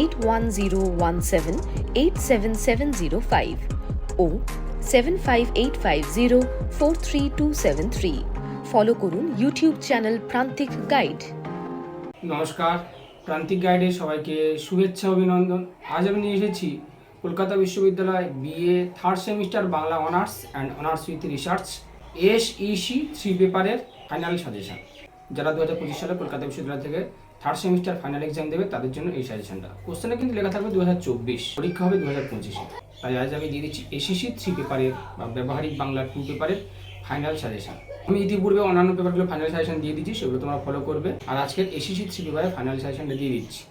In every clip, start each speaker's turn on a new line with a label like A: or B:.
A: eight one zero one seven eight seven seven zero five O seven five eight five zero four three two seven three follow করুন YouTube channel Prantik guide
B: নমস্কার। প্রান্তিক গাইডে সবাইকে শুভেচ্ছা, অভিনন্দন। আজ আমি নিয়ে এসেছি কলকাতা বিশ্ববিদ্যালয় BA third semester Bangla honours and honours with research S EC three পেপারের ফাইনাল সাজেশন যারা দু হাজার পঁচিশ সালে কলকাতা বিশ্ববিদ্যালয় থেকে থার্ড সেমিস্টার ফাইনাল এক্সাম দেবে, তাদের জন্য এই সাজেশনটা কোশ্চেনে কিন্তু লেখা থাকবে দু হাজার চব্বিশ, পরীক্ষা হবে দু হাজার পঁচিশে। তাই আজ আমি দিয়ে দিচ্ছি এসিসি থ্রি পেপারের বা ব্যবহারিক বাংলা টু পেপারের ফাইনাল সাজেশন আমি ইতিপূর্বে অন্যান্য পেপারগুলো ফাইনাল সাজেশন দিয়ে দিচ্ছি, সেগুলো তোমরা ফলো করবে। আর আজকের এসিসি থ্রি পেপারের ফাইনাল সাজেশনটা দিয়ে দিচ্ছি।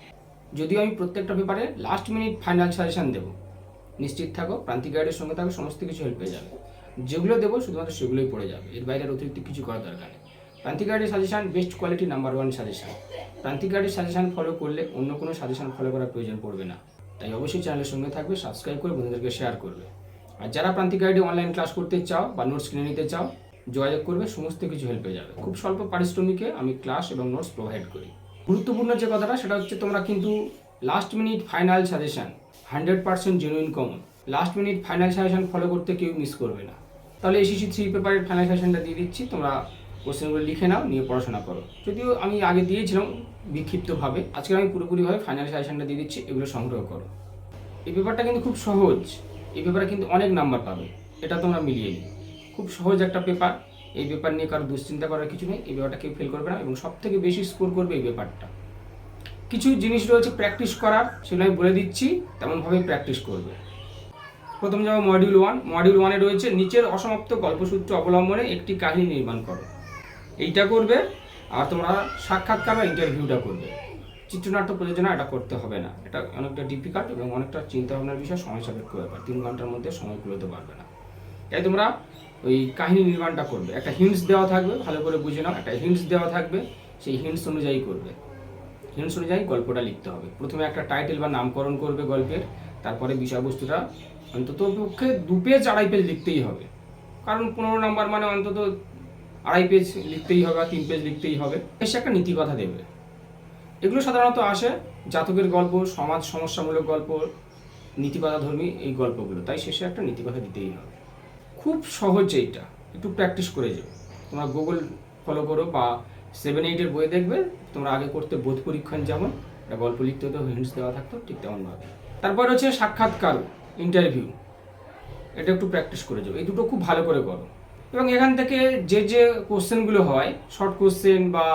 B: যদিও আমি প্রত্যেকটা পেপারে লাস্ট মিনিট ফাইনাল সাজেশন দেবো। নিশ্চিত থাকো, প্রান্তিক গাইডের সঙ্গে থাকো, সমস্ত কিছু হেল্প পেয়ে যাবে। যেগুলো দেবো, শুধুমাত্র সেগুলোই পড়ে যাবে। এর বাইরে অতিরিক্ত কিছু করার দরকার নেই। Prantik suggestion best quality number one suggestion Prantik গাইডের সাজেশন ফলো করলে অন্য কোনো সাজেশন ফলো করার প্রয়োজন পড়বে না। তাই অবশ্যই চ্যানেলের সঙ্গে থাকবে সাবস্ক্রাইব করে বন্ধুদেরকে শেয়ার করবে। আর যারা প্রান্তিক গাইডে অনলাইন ক্লাস করতে চাও বা নোটস কিনে নিতে চাও, যোগাযোগ করবে, সমস্ত কিছু হেল্প পেয়ে যাবে। খুব স্বল্প পারিশ্রমিকে আমি ক্লাস এবং নোটস প্রোভাইড করি। গুরুত্বপূর্ণ যে কথাটা, সেটা হচ্ছে তোমরা কিন্তু last minute final suggestion hundred percent genuine common last minute final suggestion follow করতে কেউ মিস করবে না। তাহলে এসিসি থ্রি পেপারের ফাইনাল সাজেশনটা দিয়ে দিচ্ছি, তোমরা কোশ্চেনগুলো লিখে নাও, নিয়ে পড়াশোনা করো। যদিও আমি আগে দিয়েছিলাম বিক্ষিপ্তভাবে, আজকে আমি পুরোপুরিভাবে ফাইনাল সাজেশনটা দিয়ে দিচ্ছি, এগুলো সংগ্রহ করো। এই পেপারটা কিন্তু খুব সহজ, এই পেপারে কিন্তু অনেক নাম্বার পাবে, এটা তোমরা মিলিয়ে নিও। খুব সহজ একটা পেপার, এই পেপার নিয়ে কারও দুশ্চিন্তা করার কিছু নেই, এই পেপারটা কেউ ফেল করবে না এবং সব থেকে বেশি স্কোর করবে এই পেপারটা কিছু জিনিস রয়েছে প্র্যাকটিস করার, সেগুলো আমি বলে দিচ্ছি তেমনভাবেই প্র্যাকটিস করবে। প্রথম যাব মডিউল ওয়ান মডিউল ওয়ানে রয়েছে নিচের অসমাপ্ত গল্পসূত্র অবলম্বনে একটি কাহিনী নির্মাণ করো। এইটা করবে আর তোমরা সাক্ষাৎকার বা ইন্টারভিউটা করবে। চিত্রনাট্য প্রযোজনা এটা করতে হবে না। এটা অনেকটা ডিফিকাল্ট এবং অনেকটা চিন্তা ভাবনার বিষয়, সময় সাপেক্ষ ব্যাপার। তিন ঘণ্টার মধ্যে সময় কুলোতে পারবে না। তাই তোমরা ওই কাহিনী নির্মাণটা করবে। একটা হিন্টস দেওয়া থাকবে, ভালো করে বুঝে নাও। একটা হিন্টস দেওয়া থাকবে, সেই হিন্টস অনুযায়ী করবে। হিন্টস অনুযায়ী গল্পটা লিখতে হবে। প্রথমে একটা টাইটেল বা নামকরণ করবে গল্পের, তারপরে বিষয়বস্তুটা অন্তত পক্ষে দু পেজ আড়াই পেজ লিখতেই হবে। কারণ পনেরো নাম্বার মানে অন্তত আড়াই পেজ লিখতেই হবে বা তিন পেজ লিখতেই হবে। এসে একটা নীতিকথা দেবে এগুলো সাধারণত আসে জাতকের গল্প, সমাজ সমস্যামূলক গল্প নীতিকথা ধর্মী এই গল্পগুলো। তাই শেষে একটা নীতিকথা দিতেই হবে। খুব সহজ এইটা। একটু প্র্যাকটিস করে যাও। তোমরা গুগল ফলো করো বা সেভেন এইটের বই দেখবে, তোমরা আগে করতে বোধ পরীক্ষণ যেমন, একটা গল্প লিখতে হতো হিন্টস দেওয়া থাকতো, ঠিক তেমনভাবে। তারপর হচ্ছে সাক্ষাৎকার ইন্টারভিউ এটা একটু প্র্যাকটিস করে যাও। এই দুটো খুব ভালো করে করো। এবং এখান থেকে যে যে কোশ্চেনগুলো হয় শর্ট কোশ্চেন বা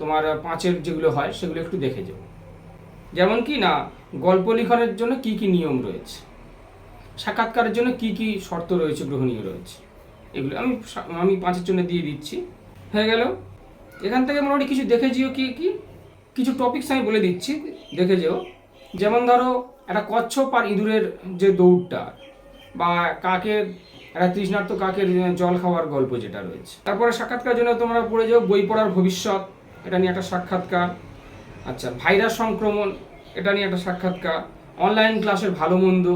B: তোমার পাঁচের যেগুলো হয়, সেগুলো একটু দেখে যাও। যেমন কি না, গল্প লিখনের জন্য কি কি নিয়ম রয়েছে? সাক্ষাৎকারের জন্য কি কি শর্ত রয়েছে, গ্রহণীয় রয়েছে? এগুলো আমি আমি পাঁচের জন্য দিয়ে দিচ্ছি। হয়ে গেল? এখান থেকে মোটামুটি কিছু দেখে যেও কি কি? কিছু টপিকস আমি বলে দিচ্ছি, দেখে যেও। যেমন ধরো, একটা কচ্ছপ আর ইঁদুরের যে দৌড়টা বা কাকের একটা তৃষ্ণার্ত কাকের জল খাওয়ার গল্প যেটা রয়েছে। তারপরে সাক্ষাৎকার জন্য তোমরা পড়ে যাও বই পড়ার ভবিষ্যৎ। এটা নিয়ে একটা সাক্ষাৎকার। আচ্ছা ভাইরাস সংক্রমণ, এটা নিয়ে একটা সাক্ষাৎকার। অনলাইন ক্লাসের ভালো মন্দ,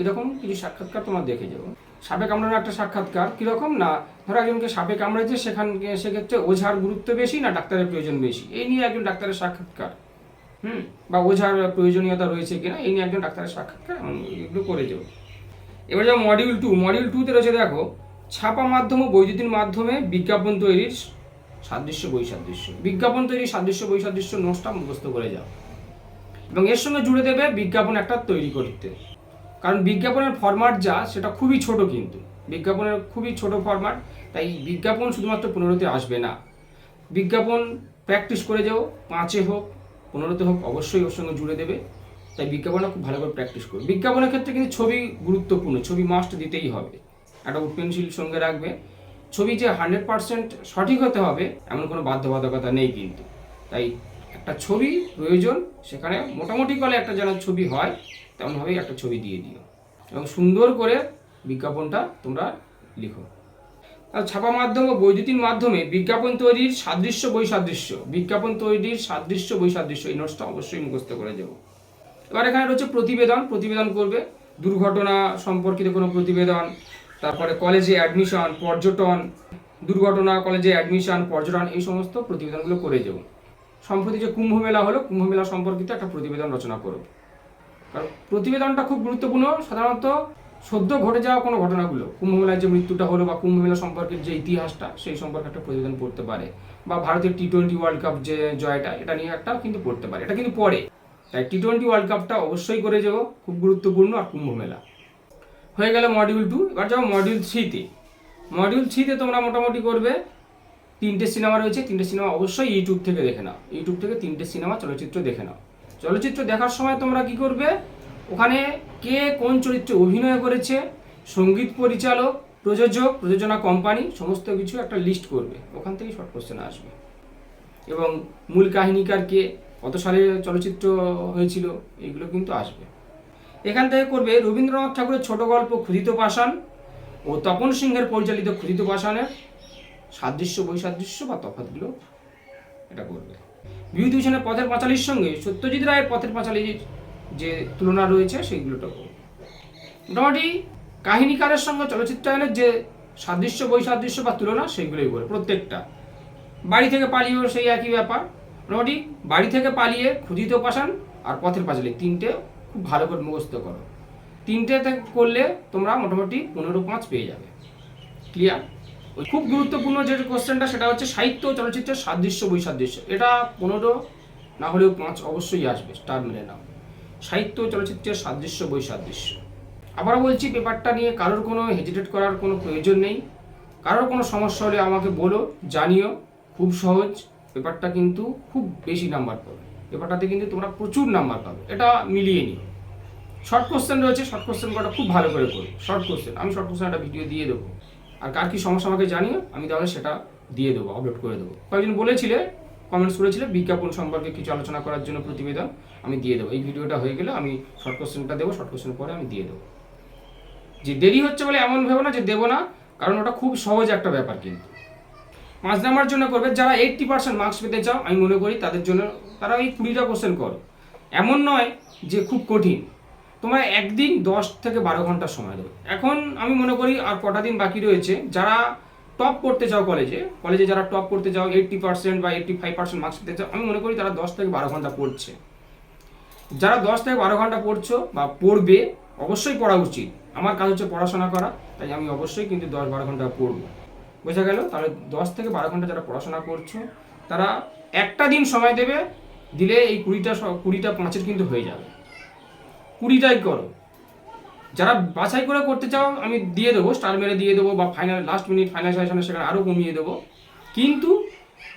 B: এরকম কিছু সাক্ষাৎকার তোমার দেখে যাব সাপে কামড়ানোর একটা সাক্ষাৎকার। কীরকম না? ধরো একজনকে সাপে কামড়েছে সেখান সেক্ষেত্রে ওঝার গুরুত্ব বেশি না ডাক্তারের প্রয়োজন বেশি? এই নিয়ে একজন ডাক্তারের সাক্ষাৎকার। হুম? বা ওঝার প্রয়োজনীয়তা রয়েছে কিনা? এই নিয়ে একজন ডাক্তারের সাক্ষাৎকার এগুলো করে যাব এবার যাব মডিউল টু মডিউল টুতে রয়েছে দেখো, ছাপা মাধ্যম ও বৈদ্যুতিন মাধ্যমে বিজ্ঞাপন তৈরির সাদৃশ্য, বৈসাদৃশ্য। বিজ্ঞাপন তৈরির সাদৃশ্য, বৈসাদৃশ্য নোটসটা মুখস্থ করে যাও। এবং এর সঙ্গে জুড়ে দেবে বিজ্ঞাপন একটা তৈরি করতে। কারণ বিজ্ঞাপনের ফরম্যাট যা, সেটা খুবই ছোট কিন্তু। বিজ্ঞাপনের খুবই ছোট ফরম্যাট তাই বিজ্ঞাপন শুধুমাত্র পনেরোতে আসবে না। বিজ্ঞাপন প্র্যাকটিস করে যাও, পাঁচে হোক, পনেরোতে হোক, অবশ্যই ওর সঙ্গে জুড়ে দেবে। তাই বিজ্ঞাপনটা খুব ভালো করে প্র্যাকটিস করবে বিজ্ঞাপনের ক্ষেত্রে কিন্তু ছবি গুরুত্বপূর্ণ, ছবি মাস্ট দিতেই হবে। একটা পেন্সিল সঙ্গে রাখবে। ছবি যে হান্ড্রেড পার্সেন্ট সঠিক হতে হবে, এমন কোনো বাধ্যবাধকতা নেই কিন্তু। তাই একটা ছবি প্রয়োজন, সেখানে মোটামুটি কলে একটা যেন ছবি হয়, তেমনভাবেই একটা ছবি দিয়ে দিও। এবং সুন্দর করে বিজ্ঞাপনটা তোমরা লিখো। ছাপা মাধ্যম ও বৈদ্যুতিন মাধ্যমে বিজ্ঞাপন তৈরির সাদৃশ্য, বৈসাদৃশ্য। বিজ্ঞাপন তৈরির সাদৃশ্য, বৈসাদৃশ্য এই নোটসটা অবশ্যই মুখস্থ করে দেবো। এবার এখানে রয়েছে প্রতিবেদন প্রতিবেদন করবে। দুর্ঘটনা সম্পর্কিত কোনো প্রতিবেদন, তারপরে কলেজে অ্যাডমিশন পর্যটন, দুর্ঘটনা কলেজে অ্যাডমিশন পর্যটন, এই সমস্ত প্রতিবেদনগুলো করে যাব সম্প্রতি যে কুম্ভ মেলা হলো, কুম্ভ মেলা সম্পর্কিত একটা প্রতিবেদন রচনা করো কারণ প্রতিবেদনটা খুব গুরুত্বপূর্ণ। সাধারণত সদ্য ঘটে যাওয়া কোনো ঘটনাগুলো, কুম্ভ মেলায় যে মৃত্যুটা হলো বা কুম্ভ মেলা সম্পর্কের যে ইতিহাসটা, সেই সম্পর্কে একটা প্রতিবেদন পড়তে পারে। বা ভারতের টি টোয়েন্টি ওয়ার্ল্ড কাপ যে জয়টা, এটা নিয়ে একটা কিন্তু পড়তে পারে। এটা কিন্তু পড়ে। তাই টি টোয়েন্টি ওয়ার্ল্ড কাপটা অবশ্যই করে যাব খুব গুরুত্বপূর্ণ আর কুম্ভ মেলা। হয়ে গেল মডিউল টু এবার যাব মডিউল থ্রিতে মডিউল থ্রিতে তোমরা মোটামুটি করবে, তিনটে সিনেমা রয়েছে, তিনটে সিনেমা অবশ্যই ইউটিউব থেকে দেখে নাও। ইউটিউব থেকে তিনটে সিনেমা চলচ্চিত্র দেখে নাও। চলচ্চিত্র দেখার সময় তোমরা কি করবে, ওখানে কে কোন চরিত্রে অভিনয় করেছে, সংগীত পরিচালক, প্রযোজক, প্রযোজনা কোম্পানি সমস্ত কিছু একটা লিস্ট করবে। ওখান থেকেই শর্ট কোশ্চেন আসবে। এবং মূল কাহিনীকার কে কত সালে চলচ্চিত্র হয়েছিল, এগুলো কিন্তু আসবে। এখান থেকে করবে রবীন্দ্রনাথ ঠাকুরের ছোট গল্প ক্ষুদিত পাষাণ ও তপন সিংহের পরিচালিত ক্ষুদিত পাষাণের সাদৃশ্য, বৈসাদৃশ্য বা তফাৎগুলো এটা করবে। বিভূতিভূষণের পথের পাঁচালীর সঙ্গে সত্যজিৎ রায়ের পথের পাঁচালির যে তুলনা রয়েছে, সেইগুলোটা করবে। মোটামুটি কাহিনীকারের সঙ্গে চলচ্চিত্রায়নের যে সাদৃশ্য, বৈসাদৃশ্য বা তুলনা, সেইগুলোই করবে প্রত্যেকটা। বাড়ি থেকে পালিয়েও সেই একই ব্যাপার। মোটামুটি বাড়ি থেকে পালিয়ে ক্ষুদিত পাষাণ আর পথের পাঁচালী। তিনটে খুব ভালো করে মুখস্থ করো। তিনটেতে করলে তোমরা মোটামুটি পনেরো পাঁচ পেয়ে যাবে। ক্লিয়ার ওই খুব গুরুত্বপূর্ণ যে কোশ্চেনটা সেটা হচ্ছে সাহিত্য চলচ্চিত্রের সাদৃশ্য, বৈসাদৃশ্য। এটা পনেরো না হলেও পাঁচ অবশ্যই আসবে স্টার মেরে নাও। সাহিত্য চলচ্চিত্রের সাদৃশ্য, বৈসাদৃশ্য। আবারও বলছি, পেপারটা নিয়ে কারোর কোনো হেজিটেট করার কোনো প্রয়োজন নেই। কারোর কোনো সমস্যা হলে আমাকে বলো, জানিও। খুব সহজ। পেপারটা কিন্তু খুব বেশি নাম্বার পাবে। পেপারটাতে কিন্তু তোমরা প্রচুর নাম্বার পাবে। এটা মিলিয়ে নিও। শর্ট কোশ্চেন রয়েছে, শর্ট কোশ্চেন কটা খুব ভালো করে করো। শর্ট কোশ্চেন, আমি শর্ট কোশ্চেন একটা ভিডিও দিয়ে দেবো। আর কার কি সমস্যা আমাকে জানিও, আমি তাহলে সেটা দিয়ে দেবো আপলোড করে দেবো। কয়েকজন বলেছিলে কমেন্টস করেছিলে, বিজ্ঞাপন সম্পর্কে কিছু আলোচনা করার জন্য প্রতিবেদন, আমি দিয়ে দেবো। এই ভিডিওটা হয়ে গেলে আমি শর্ট কোশ্চেনটা দেবো, শর্ট কোশ্চেন পরে আমি দিয়ে দেবো। যে দেরি হচ্ছে বলে এমন ভেবো না যে দেবো না, কারণ ওটা খুব সহজ একটা ব্যাপার কিন্তু। পাঁচ নাম্বার জন্য করবে। যারা এইট্টি পার্সেন্ট মার্কস পেতে চাও, আমি মনে করি তাদের জন্য তারা এই কুড়িটা কোশ্চেন করো। এমন নয় যে খুব কঠিন। তোমার একদিন দশ থেকে বারো ঘণ্টা সময় দেবে। এখন আমি মনে করি আর কটা দিন বাকি রয়েছে। যারা টপ করতে চাও কলেজে কলেজে যারা টপ করতে চাও এইট্টি পার্সেন্ট বা এইট্টি ফাইভ পার্সেন্ট মার্কস পেতে চাও, আমি মনে করি তারা দশ থেকে বারো ঘণ্টা পড়ছে। যারা দশ থেকে বারো ঘণ্টা পড়ছো বা পড়বে, অবশ্যই পড়া উচিত। আমার কাজ হচ্ছে পড়াশোনা করা, তাই আমি অবশ্যই কিন্তু দশ বারো ঘণ্টা পড়ব। বোঝা গেল? তাহলে দশ থেকে বারো ঘণ্টা যারা পড়াশোনা করছ, তারা একটা দিন সময় দেবে, দিলে এই কুড়িটা কুড়িটা পাঁচের কিন্তু হয়ে যাবে। কুড়িটাই করো। যারা বাছাই করে করতে চাও, আমি দিয়ে দেবো স্টার মেরে দিয়ে দেবো, বা ফাইনাল লাস্ট মিনিট ফাইনাল সেশনে সেখানে আরও কমিয়ে দেবো। কিন্তু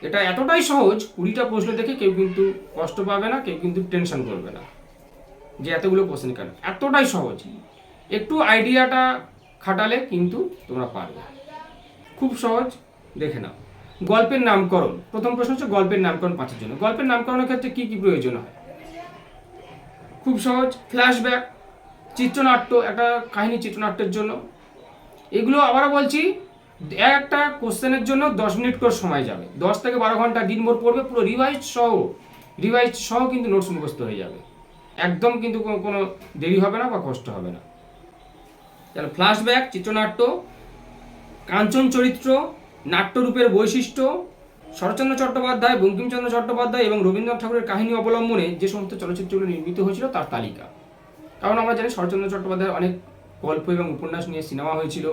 B: এটা এতটাই সহজ, কুড়িটা প্রশ্ন দেখে কেউ কিন্তু কষ্ট পাবে না, কেউ কিন্তু টেনশন করবে না, যে এতগুলো কোশ্চেন কেন? এতটাই সহজ। একটু আইডিয়াটা খাটালে কিন্তু তোমরা পারবে। খুব সহজ, দেখে নাও। গল্পের নামকরণ, প্রথম প্রশ্ন হচ্ছে গল্পের নামকরণ পাঁচের জন্য। গল্পের নামকরণের ক্ষেত্রে কি কি প্রয়োজন হয়? খুব সহজ ফ্ল্যাশব্যাক চিত্রনাট্য, একটা কাহিনী চিত্রনাট্যের জন্য। এগুলো আবারও বলছি, একটা কোশ্চেনের জন্য দশ মিনিট করে সময় যাবে। দশ থেকে বারো ঘণ্টা দিনভর পড়বে, পুরো রিভাইজ সহ রিভাইজ সহ কিন্তু নোটস মুখস্থ হয়ে যাবে। একদম কিন্তু কোনো দেরি হবে না বা কষ্ট হবে না। তাহলে ফ্ল্যাশব্যাক চিত্রনাট্য কাঞ্চন চরিত্র, নাট্যরূপের বৈশিষ্ট্য, শরৎচন্দ্র চট্টোপাধ্যায়, বঙ্কিমচন্দ্র চট্টোপাধ্যায় এবং রবীন্দ্রনাথ ঠাকুরের কাহিনী অবলম্বনে যে সমস্ত চলচ্চিত্রগুলো নির্মিত হয়েছিল তার তালিকা। কারণ আমরা জানি শরৎচন্দ্র চট্টোপাধ্যায়ের অনেক গল্প এবং উপন্যাস নিয়ে সিনেমা হয়েছিল,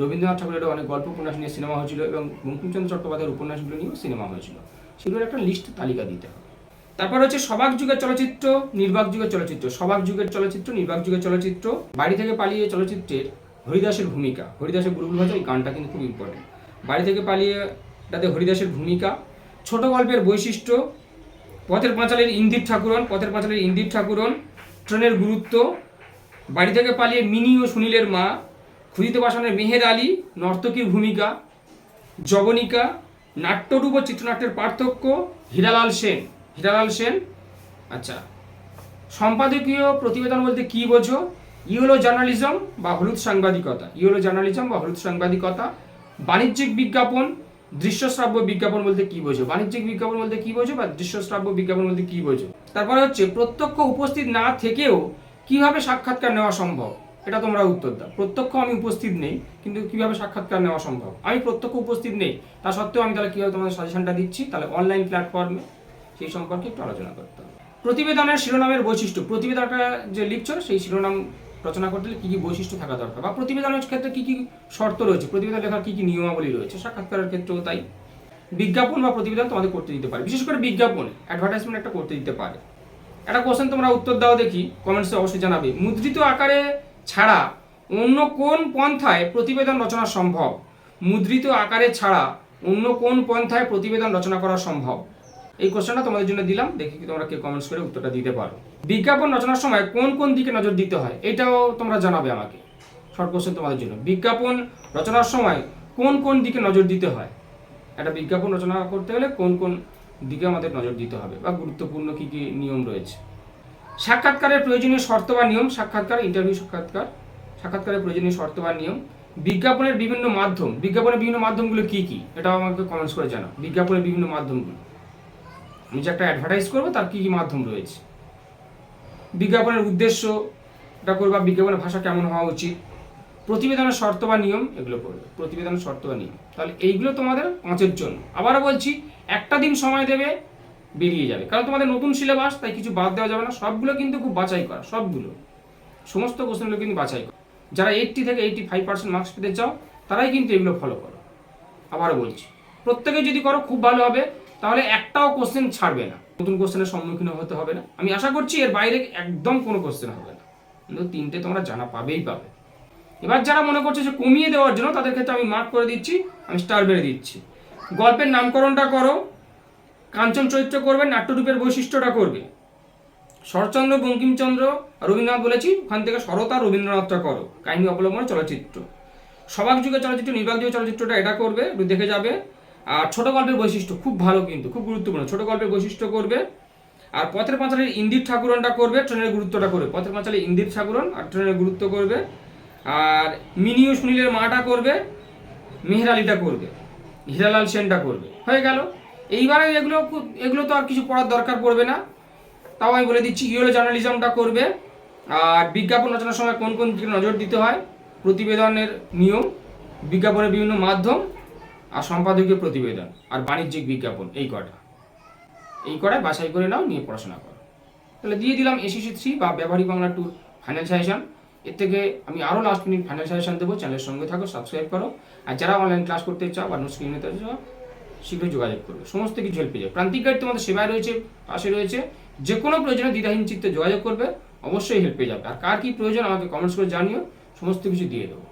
B: রবীন্দ্রনাথ ঠাকুরেরও অনেক গল্প উপন্যাস নিয়ে সিনেমা হয়েছিল এবং বঙ্কিমচন্দ্র চট্টোপাধ্যায়ের উপন্যাসগুলো নিয়েও সিনেমা হয়েছিল। সেগুলোর একটা লিস্ট তালিকা দিতে হবে। তারপর হচ্ছে সবাক যুগের চলচ্চিত্র, নির্বাক যুগের চলচ্চিত্র। সবাক যুগের চলচ্চিত্র, নির্বাক যুগের চলচ্চিত্র। বাড়ি থেকে পালিয়ে চলচ্চিত্রের হরিদাসের ভূমিকা, হরিদাসের বুলবুল ভাষা এই গানটা কিন্তু খুব ইম্পর্টেন্ট বাড়ি থেকে পালিয়ে তাতে হরিদাসের ভূমিকা, ছোট গল্পের বৈশিষ্ট্য, পথের পাঁচালের ইন্দির ঠাকুরন, পথের পাঁচালের ইন্দির ঠাকুরন, ট্রেনের গুরুত্ব, বাড়ি থেকে পালিয়ে মিনি ও সুনীলের মা ক্ষুদিত বাসনের মেহের আলী, নর্তকীর ভূমিকা জবনিকা নাট্যরূপ ও চিত্রনাট্যের পার্থক্য, হীরালাল সেন হীরালাল সেন আচ্ছা সম্পাদকীয় প্রতিবেদন বলতে কি বোঝো? ইউলো জার্নালিজম বা হলুদ সাংবাদিকতা। ইউলো জার্নালিজম বা হলুদ সাংবাদিকতা, বাণিজ্যিক বিজ্ঞাপন, দৃশ্যশ্রাব্য বিজ্ঞাপন বলতে কি বোঝো? বাণিজ্যিক বিজ্ঞাপন বলতে কি বোঝো বা দৃশ্যশ্রাব্য বিজ্ঞাপন বলতে কি বোঝো? তারপরে হচ্ছে প্রত্যক্ষ উপস্থিত না থেকেও কীভাবে সাক্ষাৎকার নেওয়া সম্ভব? এটা তোমরা উত্তর দাও। প্রত্যক্ষ আমি উপস্থিত নেই, কিন্তু কীভাবে সাক্ষাৎকার নেওয়া সম্ভব? আমি প্রত্যক্ষ উপস্থিত নেই, তা সত্ত্বেও আমি তাহলে কীভাবে তোমাদের সাজেশনটা দিচ্ছি? তাহলে অনলাইন প্ল্যাটফর্মে সেই সম্পর্কে একটু আলোচনা করতে হবে। প্রতিবেদনের শিরোনামের বৈশিষ্ট্য। প্রতিবেদনটা যে লিখছো, সেই শিরোনাম রচনা করতে হলে কী কী বৈশিষ্ট্য থাকা দরকার? বা প্রতিবেদনের ক্ষেত্রে কী কী শর্ত রয়েছে? প্রতিবেদন লেখার কী কী নিয়মাবলী রয়েছে? সাক্ষাৎকারের ক্ষেত্রেও তাই। বিজ্ঞাপন বা প্রতিবেদন তোমাদের করতে দিতে পারে। বিশেষ করে বিজ্ঞাপন অ্যাডভার্টাইজমেন্ট একটা করতে দিতে পারে। একটা কোশ্চেন তোমরা উত্তর দাও দেখি কমেন্টসে অবশ্যই জানাবে। মুদ্রিত আকারে ছাড়া অন্য কোন পন্থায় প্রতিবেদন রচনা সম্ভব? মুদ্রিত আকারে ছাড়া অন্য কোন পন্থায় প্রতিবেদন রচনা করা সম্ভব? এই কোশ্চেনটা তোমাদের জন্য দিলাম। দেখি তোমরা কে কমেন্টস করে উত্তরটা দিতে পারো। বিজ্ঞাপন রচনার সময় কোন কোন দিকে নজর দিতে হয়, এটাও তোমরা জানাবে আমাকে। শর্ট কোশ্চেন তোমাদের জন্য। বিজ্ঞাপন রচনার সময় কোন কোন দিকে নজর দিতে হয়? একটা বিজ্ঞাপন রচনা করতে হলে কোন কোন দিকে আমাদের নজর দিতে হবে বা গুরুত্বপূর্ণ কি কি নিয়ম রয়েছে? সাক্ষাৎকারের প্রয়োজনীয় শর্ত বা নিয়ম, সাক্ষাৎকার ইন্টারভিউ সাক্ষাৎকার, সাক্ষাৎকারের প্রয়োজনীয় শর্ত বা নিয়ম। বিজ্ঞাপনের বিভিন্ন মাধ্যম, বিজ্ঞাপনের বিভিন্ন মাধ্যমগুলো কি কি, এটাও আমাকে কমেন্টস করে জানাও। বিজ্ঞাপনের বিভিন্ন মাধ্যমগুলো। আমি যে একটা অ্যাডভার্টাইজ করব, তার কী কী মাধ্যম রয়েছে। বিজ্ঞাপনের উদ্দেশ্য এটা করবা বিজ্ঞাপনের ভাষা কেমন হওয়া উচিত। প্রতিবেদনের শর্ত বা নিয়ম, এগুলো করবে। প্রতিবেদনের শর্ত বা নিয়ম। তাহলে এইগুলো তোমাদের পাঁচের জন্য। আবারও বলছি, একটা দিন সময় দেবে, বেরিয়ে যাবে। কারণ তোমাদের নতুন সিলেবাস তাই কিছু বাদ দেওয়া যাবে না। সবগুলো কিন্তু খুব বাছাই করা, সবগুলো। সমস্ত কোশ্চেনগুলো কিন্তু বাছাই করা। যারা এইটটি থেকে এইটটি ফাইভ পার্সেন্ট মার্কস পেতে চাও, তারাই কিন্তু এগুলো ফলো করো। আবারও বলছি, প্রত্যেকে যদি করো, খুব ভালো হবে। তাহলে একটাও কোশ্চেন ছাড়বে না। নতুন কোশ্চেনের সম্মুখীন হতে হবে না। আমি আশা করছি এর বাইরে একদম কোনো কোশ্চেন হবে না। কিন্তু তিনটে তোমরা জানা পাবেই পাবে। এবার যারা মনে করছে যে কমিয়ে দেওয়ার জন্য, তাদের ক্ষেত্রে আমি মার্ক করে দিচ্ছি, আমি স্টার বেড়ে দিচ্ছি। গল্পের নামকরণটা করো, কাঞ্চন চরিত্র করবে, নাট্যরূপের বৈশিষ্ট্যটা করবে। শরৎচন্দ্র, বঙ্কিমচন্দ্র রবীন্দ্রনাথ বলেছি, ওখান থেকে আর রবীন্দ্রনাথটা করো, কাহিনী অবলম্বনে চলচ্চিত্র। সবাক যুগের চলচ্চিত্র, নির্বাক যুগের চলচ্চিত্রটা এটা করবে দেখে যাবে। আর ছোট গল্পের বৈশিষ্ট্য খুব ভালো কিন্তু, খুব গুরুত্বপূর্ণ। ছোট গল্পের বৈশিষ্ট্য করবে, আর পথের পাঁচালের ইন্দির ঠাকুরনটা করবে, ট্রেনের গুরুত্বটা করবে। পথের পাঁচালে ইন্দির ঠাকুরন আর ট্রেনের গুরুত্ব করবে, আর মিনিও সুনীলের মাটা করবে, মেহরালিটা করবে, হীরালাল সেনটা করবে। হয়ে গেল। এইবারে এগুলো এগুলো তো আর কিছু পড়ার দরকার পড়বে না। তাও আমি বলে দিচ্ছি ইউরো জার্নালিজমটা করবে, আর বিজ্ঞাপন রচনার সময় কোন কোন দিকে নজর দিতে হয়, প্রতিবেদনের নিয়ম, বিজ্ঞাপনের বিভিন্ন মাধ্যম আর সম্পাদকীয় প্রতিবেদন আর বাণিজ্যিক বিজ্ঞাপন, এই কটা। এই কটায় বাছাই করে নাও, নিয়ে পড়াশোনা করো। তাহলে দিয়ে দিলাম এসিসি থ্রি বা ব্যবহারিক বাংলা টুর ফাইনাল সাজেশন এর থেকে আমি আরও লাস্ট মিনিট ফাইনাল সাজেশন দেবো। চ্যানেলের সঙ্গে থাকো সাবস্ক্রাইব করো। আর যারা অনলাইন ক্লাস করতে চাও বা নোটস কিনে নিতে চাও, শীঘ্রই যোগাযোগ করবে। সমস্ত কিছু হেল্প পেয়ে যাবে। প্রান্তিক গাইড তোমাদের সেবায় রয়েছে, পাশে রয়েছে। যে কোনো প্রয়োজনে দ্বিধাহীন চিত্তে যোগাযোগ করবে, অবশ্যই হেল্প পেয়ে যাবে। আর কার কী প্রয়োজন আমাকে কমেন্টস করে জানিও, সমস্ত কিছু দিয়ে দেবো।